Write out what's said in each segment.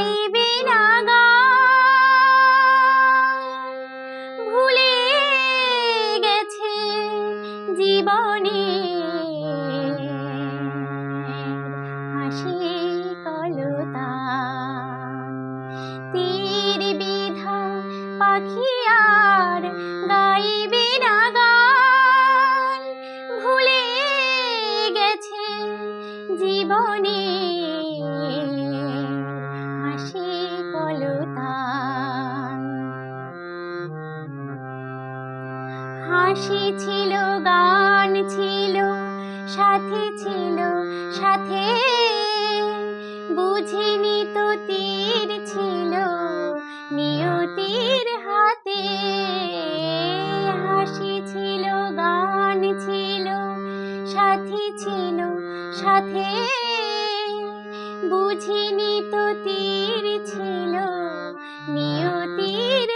হইবে ভুলে গেছে জীবনে। হাসি কলতা। তীর বিধা পাখি হাসি ছিল, গান ছিল, সাথে ছিল, সাথে বুঝিনি তো তীর ছিল, নিয়তির হাতে হাসি ছিল, গান ছিল, সাথী ছিল, সাথে বুঝিনি তো তীর ছিল, নিয়তির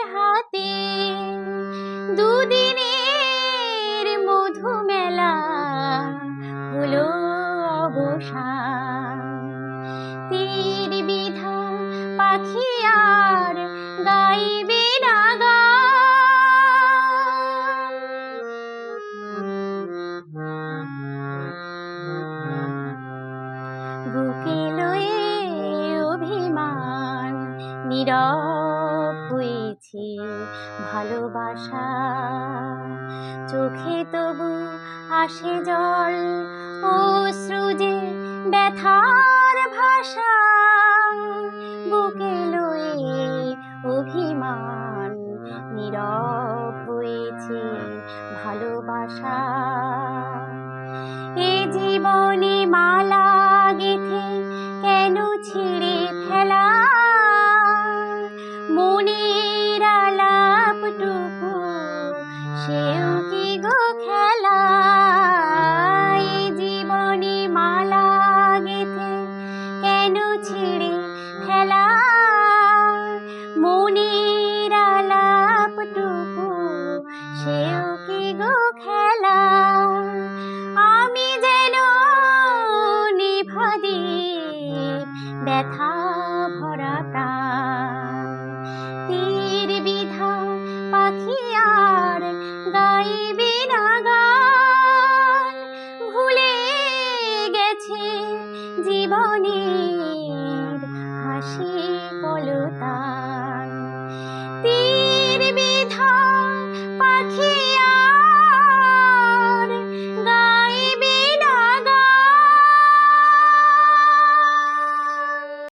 বিধা পাখি আর গাইবে না। বুকে অভিমান, নীরব হয়েছে ভালোবাসা চোখে তবু আসে জল যে ব্যথার ভাষা বুকে লয়ে অভিমান নীরব হয়েছে ভালোবাসা। এ জীবনে মালা গাইবে নাগান ভুলে গেছে জীবনে